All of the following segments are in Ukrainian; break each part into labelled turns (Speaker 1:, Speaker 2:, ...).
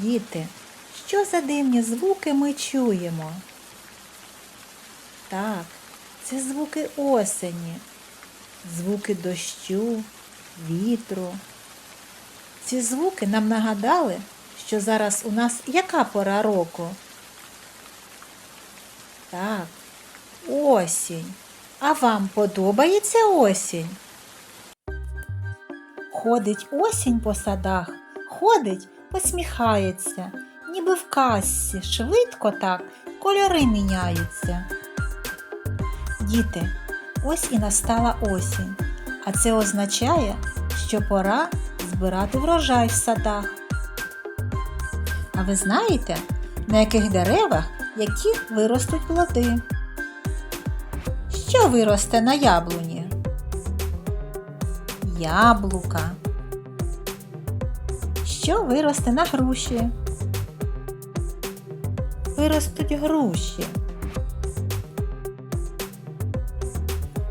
Speaker 1: Діти, що за дивні звуки ми чуємо? Так, це звуки осені, звуки дощу, вітру. Ці звуки нам нагадали, що зараз у нас яка пора року? Так, осінь. А вам подобається осінь? Ходить осінь по садах, ходить, посміхається, ніби в казці, швидко так кольори міняються. Діти, ось і настала осінь, а це означає, що пора збирати врожай в садах. А ви знаєте, на яких деревах які виростуть плоди? Що виросте на яблуні? Яблука. Що виросте на груші? Виростуть груші.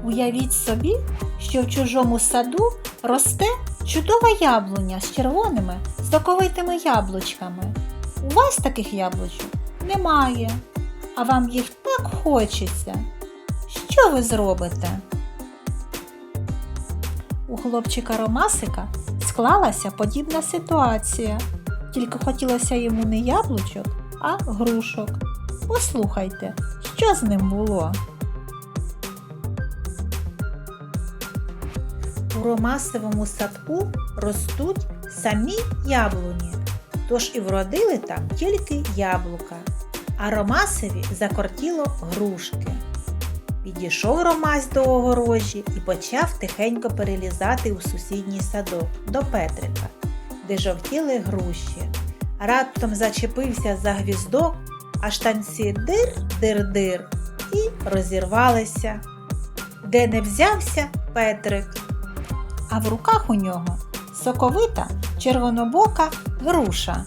Speaker 1: Уявіть собі, що в чужому саду росте чудова яблуня з червоними соковитими яблучками. У вас таких яблучок немає, а вам їх так хочеться. Що ви зробите? У хлопчика Ромасика склалася подібна ситуація. Тільки хотілося йому не яблучок, а грушок. Послухайте, що з ним було. У Ромасовому садку ростуть самі яблуні, тож і вродили там тільки яблука, а Ромасові закортіло грушки. Підійшов Ромась до огорожі і почав тихенько перелізати у сусідній садок до Петрика, де жовтіли груші. Раптом зачепився за гвіздок, а штанці дир-дир-дир і розірвалися. Де не взявся Петрик, а в руках у нього соковита червонобока груша.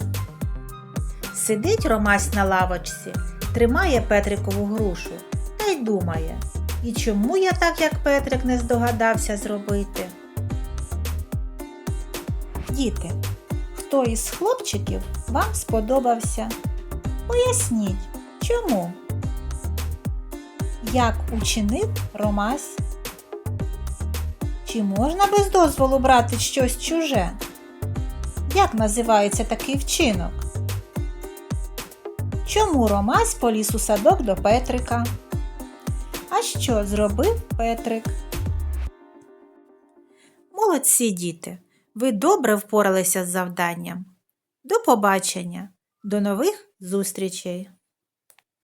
Speaker 1: Сидить Ромась на лавочці, тримає Петрикову грушу й думає, і чому я так, як Петрик, не здогадався зробити? Діти, хто із хлопчиків вам сподобався? Поясніть, чому? Як учинив Ромась? Чи можна без дозволу брати щось чуже? Як називається такий вчинок? Чому Ромась поліз у садок до Петрика? А що зробив Петрик? Молодці діти! Ви добре впоралися з завданням. До побачення! До нових зустрічей!